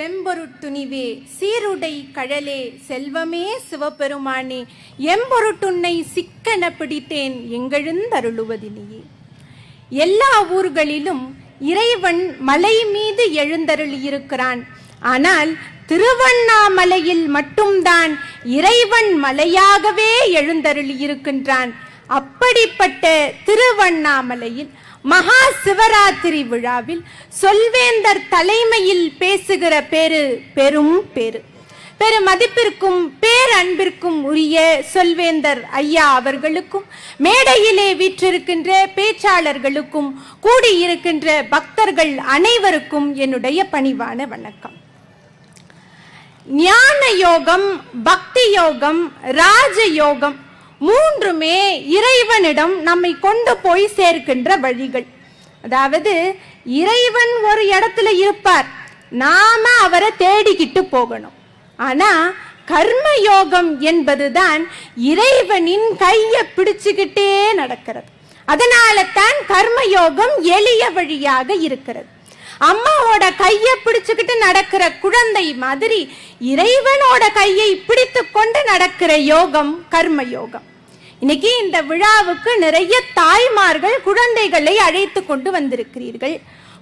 செம்பொருட்டுணிவே சீருடை கழலே செல்வமே சிவபெருமானே எம்பொருட்டுன்னை சிக்கன பிடித்தேன் எங்கெழுந்தருளுவதிலேயே எல்லா ஊர்களிலும் இறைவன் மலை மீது எழுந்தருளியிருக்கிறான். ஆனால் திருவண்ணாமலையில் மட்டும்தான் இறைவன் மலையாகவே எழுந்தருளியிருக்கின்றான். அப்படிப்பட்ட திருவண்ணாமலையில் மகா சிவராத்திரி விழாவில் சொல்வேந்தர் தலைமையில் பேசுகிற பேரு பெரும் பேரு. பெரு மதிப்பிற்கும் பேரன்பிற்கும் உரிய சொல்வேந்தர் ஐயா அவர்களுக்கும் மேடையிலே வீற்றிருக்கின்ற பேச்சாளர்களுக்கும் கூடியிருக்கின்ற பக்தர்கள் அனைவருக்கும் என்னுடைய பணிவான வணக்கம். ஞான யோகம் பக்தி யோகம் ராஜ யோகம் மூன்றுமே இறைவனிடம் நம்மை கொண்டு போய் சேர்க்கின்ற வழிகள். அதாவது இறைவன் ஒரு இடத்துல இருப்பார். நாம அவரை தேடிக்கிட்டு போகணும். ஆனா கர்ம யோகம் என்பதுதான் இறைவனின் கையை பிடிச்சுக்கிட்டே நடக்கிறது. அதனால தான் கர்ம யோகம் எளிய வழியாக இருக்கிறது. அம்மாவோட கையை பிடிச்சுக்கிட்டு நடக்கிற குழந்தை மாதிரி இறைவனோட கையை பிடித்து கொண்டு நடக்கிற யோகம் கர்ம யோகம் இன்னைக்கு இந்த விழாவுக்கு நிறைய தாய்மார்கள் குழந்தைகளை அழைத்து கொண்டு வந்திருக்கிறீர்கள்.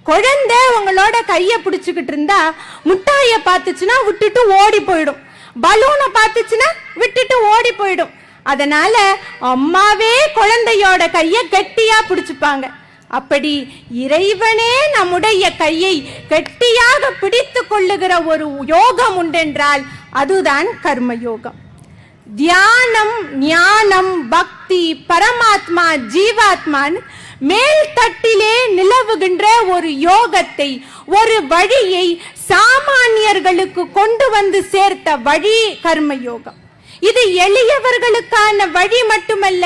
குழந்தை உங்களோட கையை பிடிச்சுக்கிட்டு இருந்தா முட்டாயை பார்த்துச்சுன்னா விட்டுட்டு ஓடி போயிடும். பலூனை பார்த்துச்சுன்னா விட்டுட்டு ஓடி போயிடும். அதனால அம்மாவே குழந்தையோட கையை கெட்டியா பிடிச்சுப்பாங்க. அப்படி இறைவனே நம்முடைய கையை கெட்டியாக பிடித்து கொள்ளுகிற ஒரு யோகம் உண்டென்றால் அதுதான் கர்ம யோகம் தியானம் ஞானம் பக்தி பரமாத்மா ஜீவாத்மான் மேல் தட்டிலே நிலவுகின்ற ஒரு யோகத்தை ஒரு வழியை சாமானியர்களுக்கு கொண்டு வந்து சேர்த்த வழி கர்ம யோகம். இது எளியவர்களுக்கான வழி மட்டுமல்ல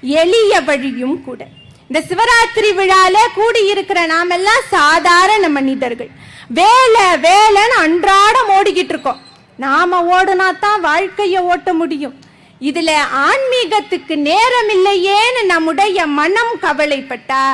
எளிய வழியும் கூட. இந்த சிவராத்திரி விழால கூடியிருக்கிற நாமெல்லாம் சாதாரண மனிதர்கள். வேலை வேலைன்னு அன்றாடம் ஓடிக்கிட்டு இருக்கோம். நாம ஓடுனா தான் வாழ்க்கைய ஓட்ட முடியும். இதுல ஆன்மீகத்துக்கு நேரம் இல்லையேன்னு நம்முடைய மனம் கவலைப்பட்டா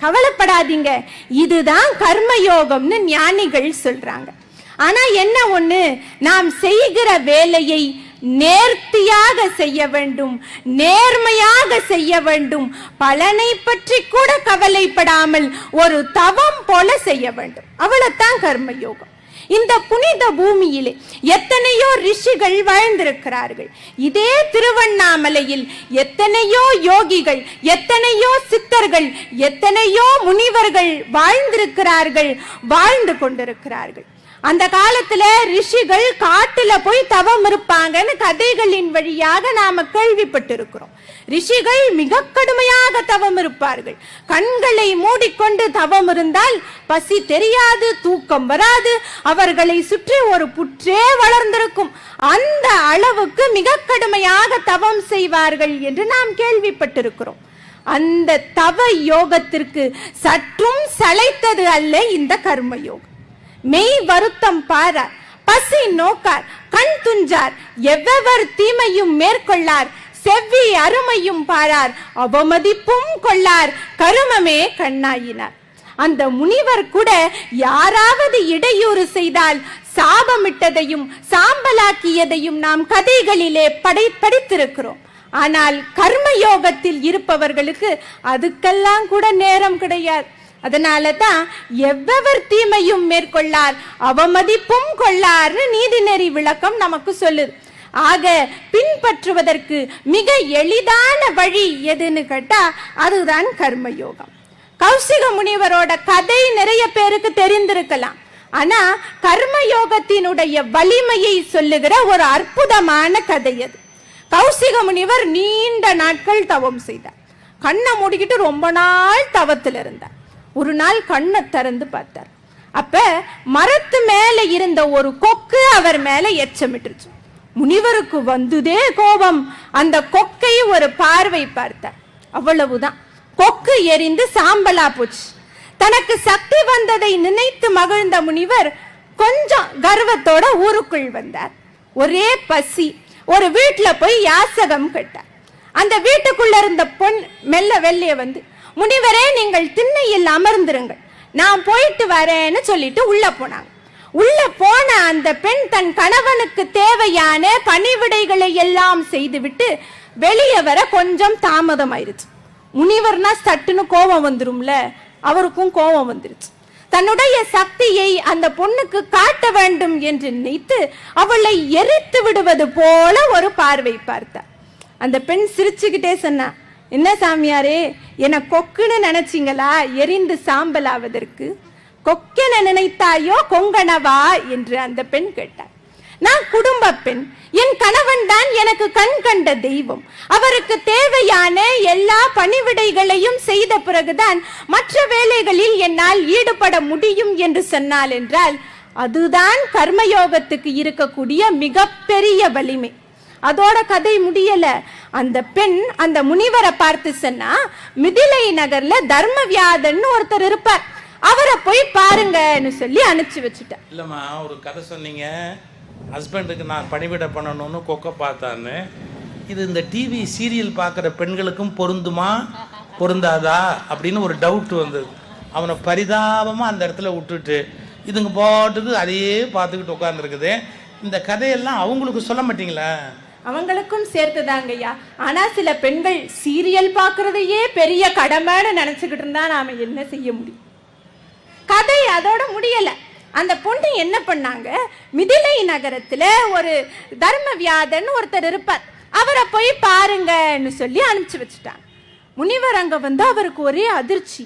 கவலைப்படாதீங்க. இதுதான் கர்மயோகம்னு ஞானிகள் சொல்றாங்க. ஆனா என்ன ஒண்ணு? நாம் செய்கிற வேலையை நேர்த்தியாக செய்ய வேண்டும் நேர்மையாக செய்ய வேண்டும். பலனை பற்றி கூட கவலைப்படாமல் ஒரு தவம் போல செய்ய வேண்டும். அவ்வளவுதான் கர்மயோகம். இந்த புனித பூமியிலே எத்தனையோ ரிஷிகள் வாழ்ந்திருக்கிறார்கள். இதே திருவண்ணாமலையில் எத்தனையோ யோகிகள் எத்தனையோ சித்தர்கள் எத்தனையோ முனிவர்கள் வாழ்ந்திருக்கிறார்கள் வாழ்ந்து கொண்டிருக்கிறார்கள். அந்த காலத்துல ரிஷிகள் காட்டுல போய் தவம் இருப்பாங்கன்னு கதைகளின் வழியாக நாம கேள்விப்பட்டிருக்கிறோம். ரிஷிகள் மிக கடுமையாக தவம் இருப்பார்கள். கண்களை மூடிக்கொண்டு தவம் இருந்தால் பசி தெரியாது தூக்கம் வராது அவர்களை சுற்றி ஒரு புற்றே வளர்ந்திருக்கும். அந்த அளவுக்கு மிக கடுமையாக தவம் செய்வார்கள் என்று நாம் கேள்விப்பட்டிருக்கிறோம். அந்த தவ யோகத்திற்கு சற்றும் சளைத்தது அல்ல இந்த கர்ம யோகம். மெய் வருத்தம் பாரார் பசி நோக்கார் கண் துஞ்சார் எவ்வவர் தீமையும் மேற்கொள்ளார் செவ்வி அருமையும் பாரார் அவமதிப்பும் கொள்ளார் கருமமே கண்ணாயினார். அந்த முனிவர் கூட யாராவது இடையூறு செய்தால் சாபமிட்டதையும் சாம்பலாக்கியதையும் நாம் கதைகளிலே படை படித்திருக்கிறோம். ஆனால் கர்மயோகத்தில் இருப்பவர்களுக்கு அதுக்கெல்லாம் கூட நேரம் கிடையாது. அதனால தான் எவ்வவர் தீமையும் மேற்கொள்ளார் அவமதிப்பும் கொள்ளார்னு நீதிநெறி விளக்கம் நமக்கு சொல்லுது. ஆக பின்பற்றுவதற்கு மிக எளிதான வழி எதுன்னு கேட்டா அதுதான் கர்மயோகம். கௌசிக முனிவரோட கதை நிறைய பேருக்கு தெரிந்திருக்கலாம். ஆனா கர்மயோகத்தினுடைய வலிமையை சொல்லுகிற ஒரு அற்புதமான கதை அது. கௌசிக முனிவர் நீண்ட நாட்கள் தவம் செய்தார். கண்ணை மூடிக்கிட்டு ரொம்ப நாள் தவத்தில் இருந்தார் ஒரு நாள் கண்ணை திறந்து பார்த்தார். அப்ப மரத்து மேல இருந்த ஒரு கொக்கு அவர் மேல எச்சமிட்டுருச்சு முனிவருக்கு வந்துதே கோபம். அந்த கொக்கை ஒரு பார்வை பார்த்தார். அவ்வளவுதான். கொக்கு எரிந்து சாம்பலா போச்சு. தனக்கு சக்தி வந்ததை நினைத்து மகிழ்ந்த முனிவர் கொஞ்சம் கர்வத்தோட ஊருக்குள் வந்தார். ஒரே பசி. ஒரு வீட்டுல போய் யாசகம் கட்டார். அந்த வீட்டுக்குள்ள இருந்த பொன் மெல்ல வெள்ளைய வந்து முனிவரே நீங்கள் திண்ணையில் அமர்ந்திருங்கள். நான் போயிட்டு வரேன்னு சொல்லிட்டு உள்ள போனாங்க. உள்ள போன அந்த பெண் தன் கணவனுக்கு தேவையான பணிவிடைகளை எல்லாம் செய்துவிட்டு வெளியே வர கொஞ்சம் தாமதம் ஆயிருச்சு முனிவர்னா சட்டுன்னு கோபம் வந்துரும்ல அவருக்கும் கோபம் வந்துருச்சு. தன்னுடைய சக்தியை அந்த பொண்ணுக்கு காட்ட வேண்டும் என்று நினைத்து அவளை எரித்து விடுவது போல ஒரு பார்வை பார்த்தார். அந்த பெண் சிரிச்சுக்கிட்டே சொன்னா என்ன சாமியாரே? என்னை கொக்குன்னு நினைச்சிங்களா? எரிந்து சாம்பலாவதற்கு. கொக்கென நினைத்தாயோ கொங்கணவா? என்று அந்த பெண் கேட்டார் நான் குடும்ப பெண். என் கணவன் தான் எனக்கு கண் கண்ட தெய்வம். அவருக்கு தேவையான எல்லா பணிவிடைகளையும் செய்த பிறகுதான் மற்ற வேலைகளில் என்னால் ஈடுபட முடியும் என்று சொன்னால் என்றால் அதுதான் கர்மயோகத்துக்கு இருக்கக்கூடிய மிகப்பெரிய வலிமை. அதோட கதை முடியல. அந்த பெண் அந்த முனிவரை பார்த்து சொன்னா மிதிலை நகர்ல தர்மவியாதன்னு ஒருத்தர் இருப்பார். அவரை போய் பாருங்கன்னு சொல்லி அனுப்பிச்சு வச்சுட்டேன். இல்லைம்மா ஒரு கதை சொன்னீங்க. ஹஸ்பண்டுக்கு நான் பணிவிட பண்ணணும்னு கொக்க பார்த்தான்னு. இது இந்த டிவி சீரியல் பார்க்குற பெண்களுக்கும் பொருந்துமா? பொருந்தாதா? அப்படின்னு ஒரு டவுட் வந்தது. அவனை பரிதாபமாக அந்த இடத்துல விட்டுட்டு இதுங்க பாட்டுக்கு அதையே பார்த்துக்கிட்டு உட்காந்துருக்குது இந்த கதையெல்லாம் அவங்களுக்கு சொல்ல மாட்டீங்களா? அவங்களுக்கும் சேர்த்துதாங்கய்யா. ஆனால் சில பெண்கள் சீரியல் பார்க்கறதையே பெரிய கடமைன்னு நினச்சிக்கிட்டு இருந்தா நாம் என்ன செய்ய முடியும்? கதை அதோட முடியலை. அந்த பொண்ணு என்ன பண்ணாங்க? மிதிலை நகரத்தில் ஒரு தர்ம வியாதன் ஒருத்தர் இருப்பார். அவரை போய் பாருங்கன்னு சொல்லி அனுப்பிச்சு வச்சுட்டாங்க. முனிவர் அங்கே வந்து அவருக்கு ஒரே அதிர்ச்சி.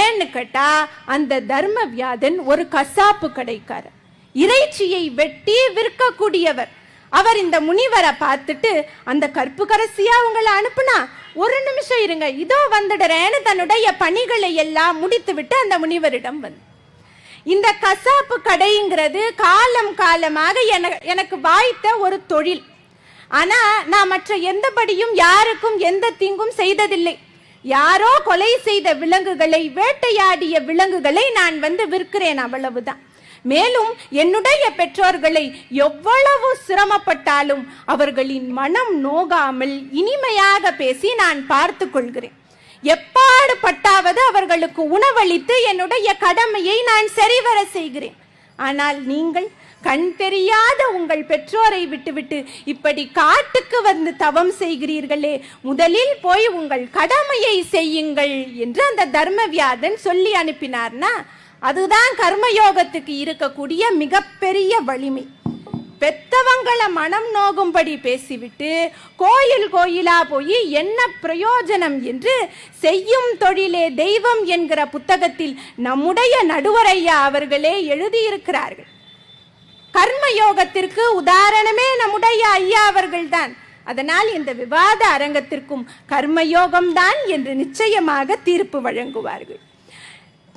ஏன்னு கேட்டால் அந்த தர்ம வியாதன் ஒரு கசாப்பு கடைக்காரர். இறைச்சியை வெட்டி விற்கக்கூடியவர். அவர் இந்த முனிவரை பார்த்துட்டு அந்த கற்பு கரசியா உங்களை அனுப்புனா ஒரு நிமிஷம் இருங்க. இதோ வந்துடுறேன்னு தன்னுடைய பணிகளை எல்லாம் முடித்து விட்டு அந்த முனிவரிடம் வந்து இந்த கசாப்பு கடைங்கிறது காலம் காலமாக என- எனக்கு வாய்த்த ஒரு தொழில். ஆனா நான் மற்ற எந்தபடியும் யாருக்கும் எந்த தீங்கும் செய்ததில்லை. யாரோ கொலை செய்த விலங்குகளை வேட்டையாடிய விலங்குகளை நான் வந்து விற்கிறேன் அவ்வளவுதான். மேலும் என்னுடைய பெற்றோர்களை எவ்வளவு சிரமப்பட்டாலும் அவர்களின் மனம் நோகாமல் இனிமையாக பேசி நான் பார்த்து கொள்கிறேன் எப்பாடு பட்டாவது அவர்களுக்கு உணவளித்து என்னுடைய கடமையை நான் சரிவர செய்கிறேன். ஆனால் நீங்கள் கண் தெரியாத உங்கள் பெற்றோரை விட்டுவிட்டு இப்படி காட்டுக்கு வந்து தவம் செய்கிறீர்களே முதலில் போய் உங்கள் கடமையை செய்யுங்கள் என்று அந்த தர்மவியாதன் சொல்லி அனுப்பினார்னா அதுதான் கர்மயோகத்துக்கு இருக்கக்கூடிய மிகப்பெரிய வலிமை. பெத்தவங்களை மனம் நோகும்படி பேசிவிட்டு கோயில் கோயிலா போய் என்ன பிரயோஜனம் என்று செய்யும் தொழிலே தெய்வம் என்கிற புத்தகத்தில் நம்முடைய நடுவரையா அவர்களே எழுதியிருக்கிறார்கள். கர்ம யோகத்திற்கு உதாரணமே நம்முடைய ஐயா அவர்கள்தான். அதனால் இந்த விவாத அரங்கத்திற்கும் கர்மயோகம்தான் என்று நிச்சயமாக தீர்ப்பு வழங்குவார்கள்.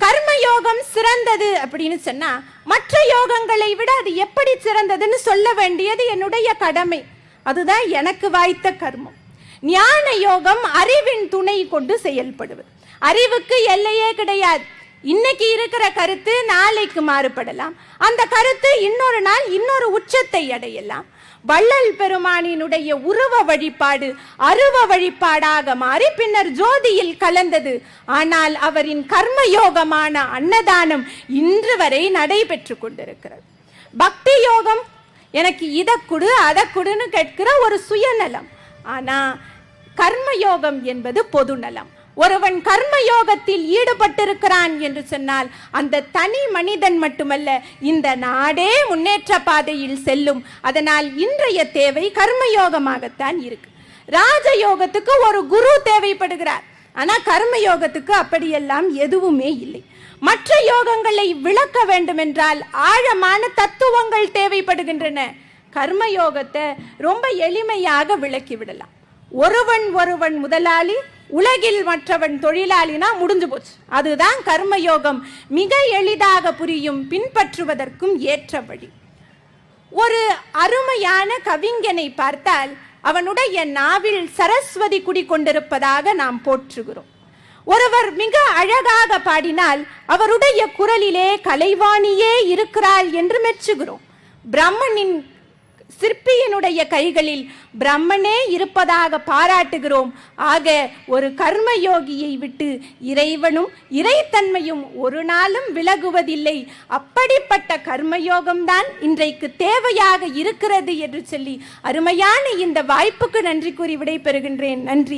கர்மயோகம் சிறந்தது அப்படின்னு சொன்னா மற்ற யோகங்களை விட அது எப்படி சிறந்ததுன்னு சொல்ல வேண்டியது என்னுடைய கடமை. அதுதான் எனக்கு வாய்த்த கர்மம். ஞான யோகம் அறிவின் துணை கொண்டு செயல்படுவது. அறிவுக்கு எல்லையே கிடையாது. இன்னைக்கு இருக்கிற கருத்து நாளைக்கு மாறுபடலாம். அந்த கருத்து இன்னொரு நாள் இன்னொரு உச்சத்தை அடையலாம். வள்ளல் பெருமானினுடைய உருவ வழிபாடு அருவ வழிபாடாக மாறி பின்னர் ஜோதியில் கலந்தது. ஆனால் அவரின் கர்மயோகமான அன்னதானம் இன்று வரை நடைபெற்று கொண்டிருக்கிறது. பக்தி யோகம் எனக்கு இதை கொடு அதை கொடுன்னு கேட்கிற ஒரு சுயநலம். ஆனால் கர்மயோகம் என்பது பொதுநலம் ஒருவன் கர்மயோகத்தில் ஈடுபட்டிருக்கிறான் என்று சொன்னால் அந்த தனி மனிதன் மட்டுமல்ல இந்த நாடே முன்னேற்ற பாதையில் செல்லும். அதனால் இன்றைய தேவை கர்மயோகமாகத்தான் இருக்கு. ராஜயோகத்துக்கு ஒரு குரு தேவைப்படுகிறார். ஆனால் கர்மயோகத்துக்கு அப்படியெல்லாம் எதுவுமே இல்லை. மற்ற யோகங்களை விளக்க வேண்டுமென்றால் ஆழமான தத்துவங்கள் தேவைப்படுகின்றன. கர்மயோகத்தை ரொம்ப எளிமையாக விளக்கி விடலாம். ஒருவன் ஒருவன் முதலாளி உலகில் மற்றவன் தொழிலாளினா முடிஞ்சு போச்சு. அதுதான் கர்மயோகம். மிக எளிதாக புரியும் பின்பற்றுவதற்கும் ஏற்ற வழி. ஒரு அருமையான கவிஞனை பார்த்தால் அவனுடைய நாவில் சரஸ்வதி குடிக்கொண்டிருப்பதாக நாம் போற்றுகிறோம். ஒருவர் மிக அழகாக பாடினால் அவருடைய குரலிலே கலைவாணியே இருக்கிறாள் என்று மெச்சுகிறோம். பிரம்மனின் சிற்பியினுடைய கைகளில் பிரம்மனே இருப்பதாக பாராட்டுகிறோம். ஆக ஒரு கர்மயோகியை விட்டு இறைவனும் இறைத்தன்மையும் ஒரு நாளும் விலகுவதில்லை. அப்படிப்பட்ட கர்மயோகம்தான் இன்றைக்கு தேவையாக இருக்கிறது என்று சொல்லி அருமையான இந்த வாய்ப்புக்கு நன்றி கூறி விடைபெறுகின்றேன். நன்றி.